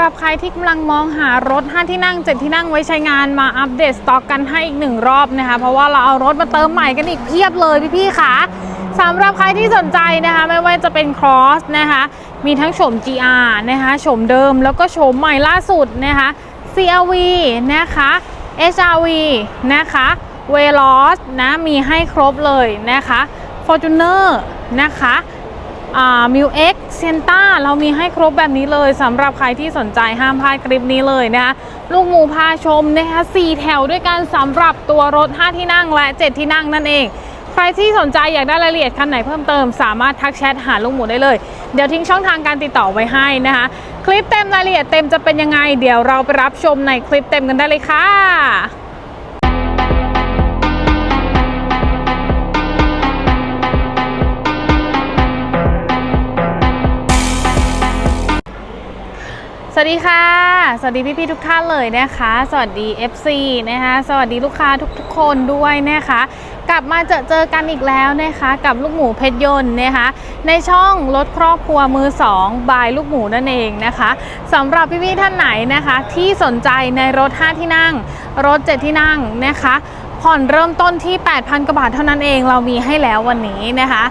สำหรับใครที่กำลังมองหารถ 5 ที่นั่ง 7 ที่นั่งไว้ใช้งานมาอัปเดตสต็อกกันให้อีกหนึ่งรอบนะคะ เพราะว่าเราเอารถมาเติมใหม่กันอีกเพียบเลยพี่ๆค่ะสำหรับใครที่สนใจนะคะไม่ว่าจะเป็น Cross นะคะมีทั้งโฉม GR นะคะโฉมเดิมแล้วก็โฉมใหม่ล่าสุดนะคะ CRV นะคะ HRV นะคะ v e l o s นะมีให้ครบเลยนะคะ Fortuner นะคะ มิวเอ็กเซนต้าเรามีให้ครบแบบนี้เลยสำหรับใครที่สนใจห้ามพลาดคลิปนี้เลยนะคะลูกหมูพาชมนะคะสี่แถวด้วยกันสำหรับตัวรถ 5 ที่นั่งและ 7 ที่นั่งนั่นเอง ใครที่สนใจอยากได้รายละเอียดคันไหนเพิ่มเติม สามารถทักแชทหาลูกหมูได้เลย เดี๋ยวทิ้งช่องทางการติดต่อไว้ให้นะคะ คลิปเต็มรายละเอียดเต็มจะเป็นยังไง เดี๋ยวเราไปรับชมในคลิปเต็มกันได้เลยค่ะ วัสดีค่ะ สวัสดีพี่ๆทุกท่านเลยนะคะ สวัสดี FC นะคะ สวัสดีลูกค้าทุกๆคนด้วยนะคะ กลับมาเจอเจอกันอีกแล้วนะคะ กับลูกหมูเพชรยนต์นะคะ ในช่องรถครอบครัวมือ2บายลูกหมูนั่นเองนะคะสำหรับพี่ๆท่านไหนนะคะ ที่สนใจในรถ 5 ที่นั่ง รถ 7 ที่นั่งนะคะ ผ่อนเริ่มต้นที่ 8,000กว่าบาทเท่านั้นเองเรามีให้แล้ววันนี้นะคะ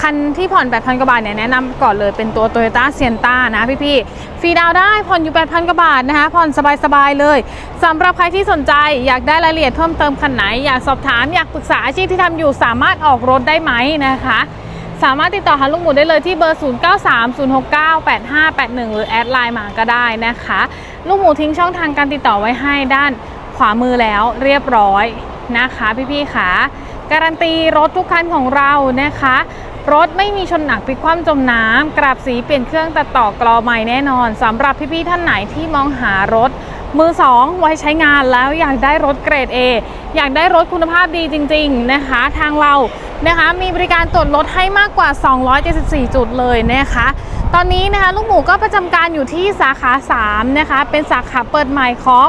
คันที่ผ่อน 8,000 กว่าบาทเนี่ยแนะนำก่อนเลยเป็นตัว Toyota s i e n t a นะพี่ๆฟรีดาวได้ผ่อนอยู่ 8,000 กว่าบาทนะคะ ผ่อนสบายๆเลยสำหรับใครที่สนใจอยากได้รายละเอียดเพิ่มเติมคันไหน อยากสอบถามอยากปรึกษาอาชีพที่ทำอยู่สามารถออกรถได้ไหมนะคะ สามารถติดต่อหาลุงหมูได้เลยที่เบอร์ 0930698581 หรือแอดไลน์มาก็ได้นะคะลุงหมูทิ้งช่องทางการติดต่อไว้ให้ด้านขวามือแล้วเรียบร้อยนะคะ พี่ๆค่ะการันตีรถทุกคันของเรานะคะ รถไม่มีชนหนักพลิกคว่ำจมน้ำกราบสีเปลี่ยนเครื่องตัดต่อกรอใหม่แน่นอนสำหรับพี่ๆท่านไหนที่มองหารถ มือสองไว้ใช้งานแล้วอยากได้รถเกรด A อยากได้รถคุณภาพดีจริง ๆนะคะ ทางเรานะคะมีบริการตรวจรถให้มากกว่า 274 จุดเลยนะคะ ตอนนี้นะคะลูกหมูก็ประจำการอยู่ที่สาขา 3 นะคะ เป็นสาขาเปิดใหม่ของ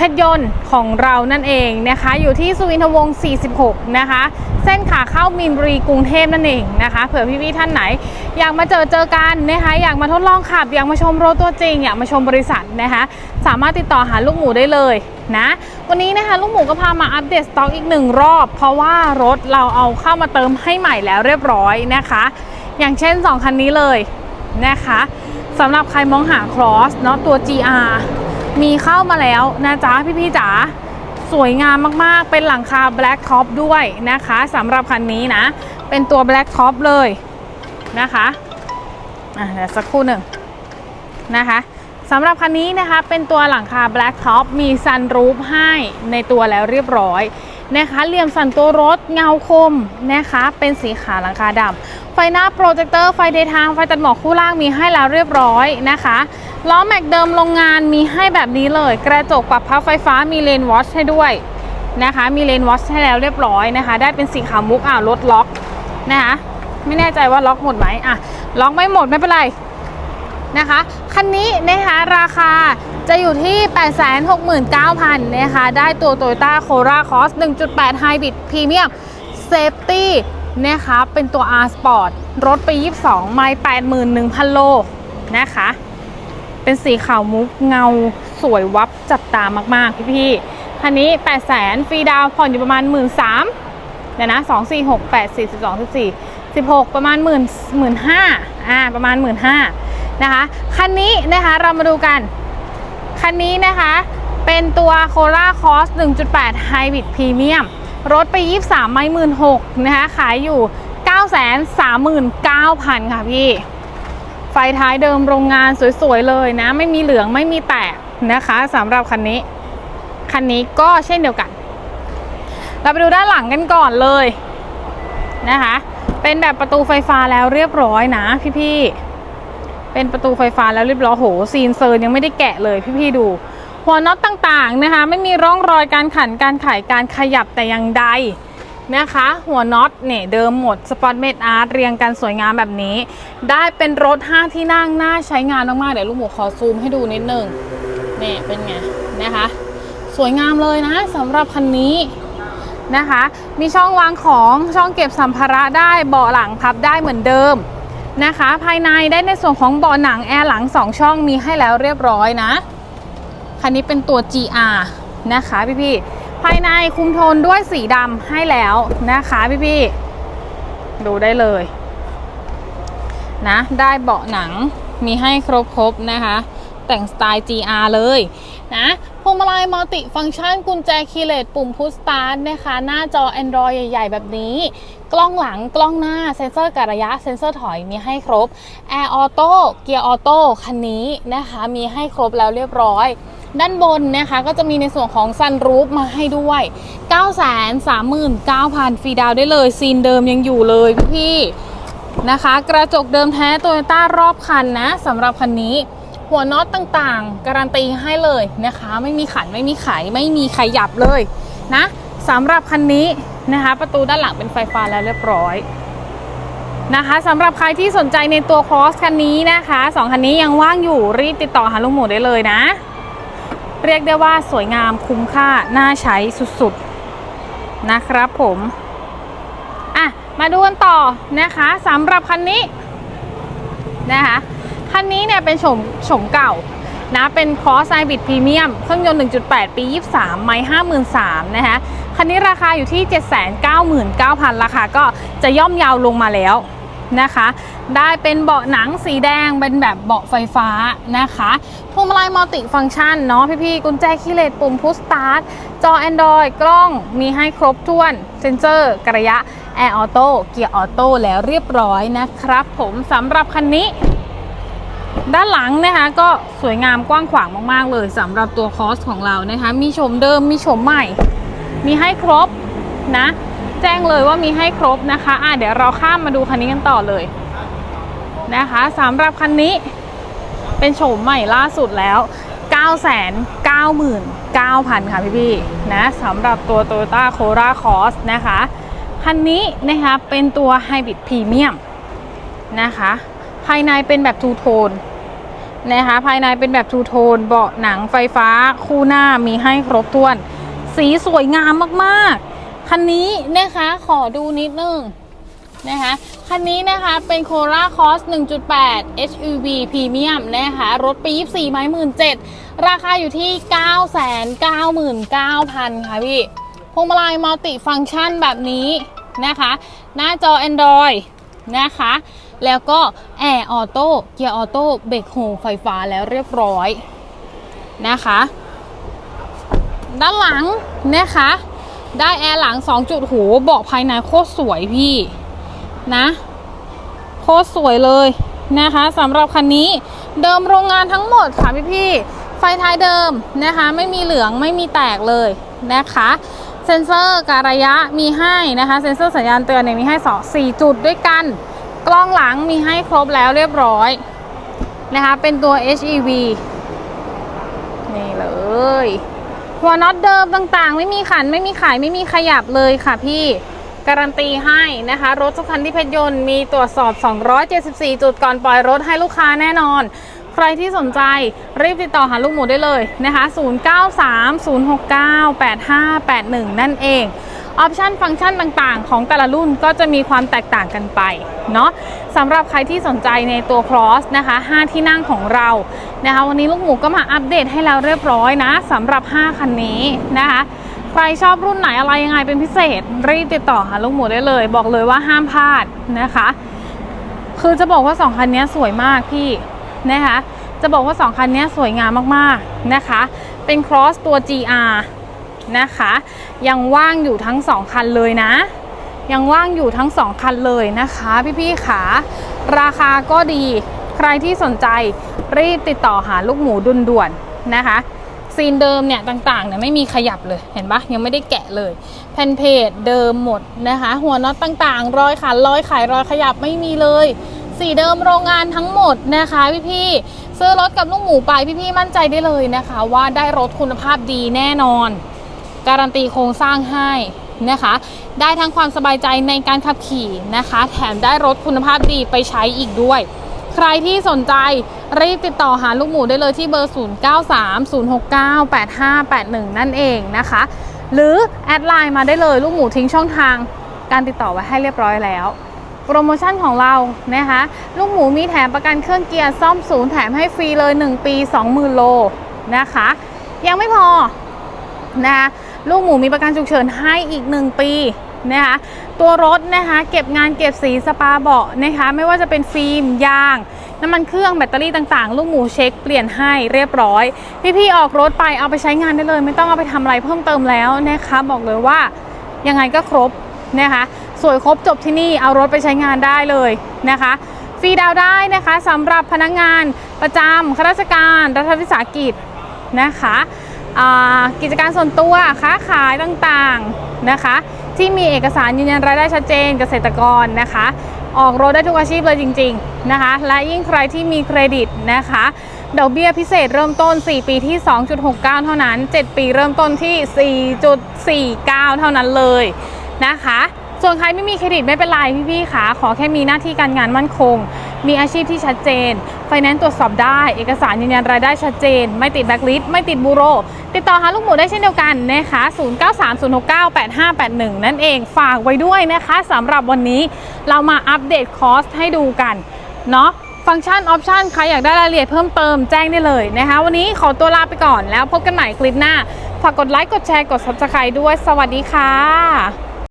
เพชรยนต์ของเรานั่นเองนะคะ อยู่ที่สุวินทวงศ์46 นะคะ เส้นขาเข้ามีนบุรีกรุงเทพนั่นเองนะคะ เผื่อพี่ๆท่านไหน อยากมาเจอเจอกันนะคะ อยากมาทดลองขับ อยากมาชมรถตัวจริง อยากมาชมบริษัทนะคะ สามารถติดต่อหาลูกหมูได้เลยนะ วันนี้นะคะลูกหมูก็พามาอัปเดตสต็อกอีกหนึ่งรอบ เพราะว่ารถเราเอาเข้ามาเติมให้ใหม่แล้วเรียบร้อยนะคะ อย่างเช่น 2 คันนี้เลยนะคะสำหรับใครมองหา Cross เนาะตัว GR มีเข้ามาแล้วนะจ๊ะพี่ๆจ๋าสวยงามมากๆ เป็นหลังคา Black Top ด้วยนะคะสำหรับคันนี้นะ เป็นตัว Black Top เลยนะคะอะเดี๋ยวสักครู่หนึ่งนะคะสำหรับคันนี้นะคะเป็นตัวหลังคา Black Top มีซันรูฟให้ในตัวแล้วเรียบร้อย นะคะเหลี่ยมสันตัวรถเงาคมนะคะ เป็นสีขาวหลังคาดำไฟหน้าโปรเจคเตอร์ไฟเดทางไฟตัดหมอกคู่ล่างมีให้แล้วเรียบร้อยนะคะล้อแม็กเดิมโรงงานมีให้แบบนี้เลย กระจกปรับพับไฟฟ้ามีเลนวอชให้ด้วยนะคะ มีเลนวอชให้แล้วเรียบร้อยนะคะ ได้เป็นสีขาวมุกอ่ารถล็อกนะคะไม่แน่ใจว่าล็อกหมดไหมอะล็อกไม่หมดไม่เป็นไรนะคะ คันนี้นะคะราคา จะอยู่ที่ 869,000นะคะได้ตัว Toyota Corolla Cross 1.8 Hybrid Premium Safety นะคะเป็นตัว R Sport รถไป 22 ไมล์81,000 โลนะคะ เป็นสีขาวมุกเงาสวยวับจับตามาก ๆ พี่ๆคันนี้ 800,000ฟรีดาวผ่อนอยู่ประมาณ 13,000เดี๋ยวนะ 2 4 6 8 4 12 14 16 ประมาณ1 1 5 0 0 0อ่าประมาณ 1 5 0 0 0นะคะคันนี้นะคะเรามาดูกัน คันนี้นะคะเป็นตัว Corolla Cross 1.8 Hybrid Premium รถไป 23 ไม่หมื่นหกนะคะขายอยู่ 939,000 ค่ะพี่ ไฟท้ายเดิมโรงงานสวย ๆ เลยนะ ไม่มีเหลืองไม่มีแตกนะคะสำหรับคันนี้ คันนี้ก็เช่นเดียวกัน เราไปดูด้านหลังกันก่อนเลยนะคะ เป็นแบบประตูไฟฟ้าแล้วเรียบร้อยนะพี่ๆ เป็นประตูไฟฟ้าแล้วเรียบร้อยโหซีนเซอร์ยังไม่ได้แกะเลยพี่ๆดู หัวน็อตต่างๆนะคะไม่มีร่องรอยการขันการไขการขยับแต่อย่างใดนะคะ หัวน็อตเนี่ยเดิมหมดสปอตเมดอาร์ตเรียงกันสวยงามแบบนี้ ได้เป็นรถ 5 ที่นั่งน่าใช้งานมากๆ เดี๋ยวลูกหมูขอซูมให้ดูนิดนึงนี่เป็นไงนะคะ สวยงามเลยนะสำหรับคันนี้นะคะ มีช่องวางของช่องเก็บสัมภาระได้เบาะหลังพับได้เหมือนเดิม นะคะ ภายในได้ในส่วนของเบาะหนังแอร์หลัง 2 ช่องมีให้แล้วเรียบร้อยนะ คันนี้เป็นตัว GR นะคะพี่ๆภายในคุมโทนด้วยสีดำให้แล้วนะคะพี่ๆดูได้เลยนะได้เบาะหนังมีให้ครบๆนะคะ แต่งสไตล์ GR เลยนะพวงมาลัยมัลติฟังก์ชันกุญแจคีย์เลสปุ่มพุชสตาร์ทนะคะ หน้าจอ Android ใหญ่ ๆ แบบนี้ กล้องหลังกล้องหน้าเซ็นเซอร์การระยะเซ็นเซอร์ถอยมีให้ครบ Air Auto เกียร์ออโต้คันนี้นะคะ มีให้ครบแล้วเรียบร้อยด้านบนนะคะก็จะมีในส่วนของซันรูฟมาให้ด้วย 939,000 ฟรีดาวได้เลย ซีนเดิมยังอยู่เลยพี่นะคะ กระจกเดิมแท้โตโยต้ารอบคันนะสำหรับคันนี้ หัวน็อตต่างๆ การันตีให้เลยนะคะ ไม่มีขันไม่มีไขไม่มีขยับเลยนะสำหรับคันนี้นะคะ ประตูด้านหลังเป็นไฟฟ้าแล้วเรียบร้อยนะคะสำหรับใครที่สนใจในตัว Cross คันนี้นะคะสองคันนี้ยังว่างอยู่รีบติดต่อหาลุงหมูได้เลยนะ เรียกได้ว่าสวยงามคุ้มค่า น่าใช้สุดๆ นะครับผมอะมาดูกันต่อนะคะสำหรับคันนี้นะคะ คันนี้เนี่ยเป็นโฉมโฉมเก่านะเป็น Cross Hybrid Premium เครื่องยนต์ 1.8 ปี 23 ไม้53,000นะคะคันนี้ราคาอยู่ที่ 799,000 ราคาก็จะย่อมเยาวลงมาแล้วนะคะ ได้เป็นเบาะหนังสีแดงเป็นแบบเบาะไฟฟ้านะคะพวงมาลัยมัลติฟังก์ชันเนาะพี่ๆ กุญแจคีย์เลสปุ่มพุชสตาร์ทจอ Android กล้องมีให้ครบถ้วน เซนเซอร์กระยะ Air Auto เกียร์ออโต้แล้วเรียบร้อยนะครับผมสำหรับคันนี้ ด้านหลังนะคะก็สวยงามกว้างขวางมาก ๆ เลยสำหรับตัวคอสของเรานะคะ มีโฉมเดิมมีโฉมใหม่ มีให้ครบนะ แจ้งเลยว่ามีให้ครบนะคะอะเดี๋ยวเราข้ามมาดูคันนี้กันต่อเลยนะคะสำหรับคันนี้เป็นโฉมใหม่ล่าสุดแล้ว 999,000 ค่ะพี่ๆนะสำหรับตัว Toyota Corolla Cross นะคะ คันนี้นะคะเป็นตัว Hybrid Premium นะคะายในเป็นแบบทูโทนนะคะภายในเป็นแบบทูโทนเบาะหนังไฟฟ้าคู่หน้ามีให้ครบถ้วน สีสวยงามมากๆ คันนี้นะคะขอดูนิดนึงนะคะคันนี้นะคะเป็น Corolla Cos 1.8 HUV Premium นะคะรถปี24ไม้หมื่นเจ็ดราคาอยู่ที่ 999,000 ค่ะพี่พวงมาลัยมัลติฟังก์ชันแบบนี้นะคะ หน้าจอ Android นะคะ แล้วก็แอร์ออโต้เกียร์ออโต้เบรกโฮไฟฟ้าแล้วเรียบร้อยนะคะ ด้านหลังนะคะ ได้แอร์หลัง 2 จุดโหเบาะภายในโคตรสวยพี่นะโคตรสวยเลยนะคะสำหรับคันนี้เดิมโรงงานทั้งหมดค่ะพี่พี่ไฟท้ายเดิมนะคะไม่มีเหลืองไม่มีแตกเลยนะคะเซ็นเซอร์การระยะมีให้นะคะเซ็นเซอร์สัญญาณเตือนเนี่ยมีให้สองสี่จุดด้วยกัน กล้องหลังมีให้ครบแล้วเรียบร้อยนะคะ เป็นตัว HEV นี่เลย หัวน็อตเดิมต่างๆ ไม่มีขันไม่มีขายไม่มีขยับเลยค่ะพี่การันตีให้นะคะ รถทุกคันที่เพชรยนต์มีตรวจสอบ 274 จุดก่อนปล่อยรถให้ลูกค้าแน่นอน ใครที่สนใจรีบติดต่อหาลูกหมูได้เลยนะคะ 0930698581 นั่นเอง ออปชันฟังก์ชันต่างๆ ของแต่ละรุ่นก็จะมีความแตกต่างกันไปเนาะสำหรับใครที่สนใจในตัว Cross นะคะ5ที่นั่งของเรานะคะวันนี้ลูกหมูก็มาอัปเดตให้เราเรียบร้อยนะสำหรับ 5 คันนี้นะคะใครชอบรุ่นไหนอะไรยังไงเป็นพิเศษ รีบติดต่อหาลูกหมูได้เลย บอกเลยว่าห้ามพลาดนะคะ คือจะบอกว่า 2 คันนี้สวยมากพี่นะคะจะบอกว่า 2 คันนี้สวยงามมากๆนะคะ เป็น Cross ตัว GR นะคะ ยังว่างอยู่ทั้ง 2 คันเลยนะ ยังว่างอยู่ทั้ง 2 คันเลยนะคะ พี่ๆขาราคาก็ดีใครที่สนใจรีบติดต่อหาลูกหมูดุนด่วนๆนะคะซีนเดิมเนี่ยต่างๆเนี่ยไม่มีขยับเลยเห็นปะยังไม่ได้แกะเลย แผ่นเพจเดิมหมดนะคะ หัวน็อตต่างๆ รอยขันรอยขายรอยขยับไม่มีเลย สีเดิมโรงงานทั้งหมดนะคะพี่ๆซื้อรถกับลูกหมูไปพี่ๆมั่นใจได้เลยนะคะ ว่าได้รถคุณภาพดีแน่นอน การันตีโครงสร้างให้นะคะ ได้ทั้งความสบายใจในการขับขี่นะคะ แถมได้รถคุณภาพดีไปใช้อีกด้วย ใครที่สนใจรีบติดต่อหาลูกหมูได้เลยที่เบอร์ 0930698581 นั่นเองนะคะ หรือแอดไลน์มาได้เลยลูกหมูทิ้งช่องทางการติดต่อไว้ให้เรียบร้อยแล้วโปรโมชั่นของเรานะคะ ลูกหมูมีแถมประกันเครื่องเกียร์ซ่อมศูนย์แถมให้ฟรีเลย 1 ปี 20,000 โลนะคะ ยังไม่พอนะคะ ลูกหมูมีประกันฉุกเฉินให้อีก 1 ปีนะคะตัวรถนะคะเก็บงานเก็บสีสปาเบาะนะคะไม่ว่าจะเป็นฟิล์มยางน้ำมันเครื่องแบตเตอรี่ต่างๆ ลูกหมูเช็คเปลี่ยนให้เรียบร้อย พี่ๆออกรถไปเอาไปใช้งานได้เลย ไม่ต้องเอาไปทำอะไรเพิ่มเติมแล้วนะคะบอกเลยว่ายังไงก็ครบนะคะสวยครบจบที่นี่เอารถไปใช้งานได้เลยนะคะฟรีดาวได้นะคะสำหรับพนักงานประจำข้าราชการรัฐวิสาหกิจนะคะ กิจการส่วนตัวค้าขายต่างๆนะคะ ที่มีเอกสารยืนยันรายได้ชัดเจนเกษตรกรนะคะ ออกรถได้ทุกอาชีพเลยจริง ๆนะคะ และยิ่งใครที่มีเครดิตนะคะดอกเบี้ยพิเศษเริ่มต้น 4 ปีที่ 2.69 เท่านั้น 7 ปีเริ่มต้นที่ 4.49 เท่านั้นเลยนะคะ ส่วนใครไม่มีเครดิตไม่เป็นไรพี่ๆค่ะขอแค่มีหน้าที่การงานมั่นคง มีอาชีพที่ชัดเจน ไฟแนนซ์ตรวจสอบได้ เอกสารยืนยันรายได้ชัดเจน ไม่ติดแบล็คลิสต์ไม่ติดบูโร ติดต่อหาลูกหมูได้เช่นเดียวกันนะคะ 0930698581 นั่นเอง ฝากไว้ด้วยนะคะสำหรับวันนี้เรามาอัปเดตคอสให้ดูกัน เนาะฟังก์ชัน ออปชัน ใครอยากได้รายละเอียดเพิ่มเติมแจ้งได้เลยนะคะ วันนี้ขอตัวลาไปก่อนแล้วพบกันใหม่คลิปหน้า ฝากกดไลค์ กดแชร์ กด subscribe ด้วย สวัสดีค่ะ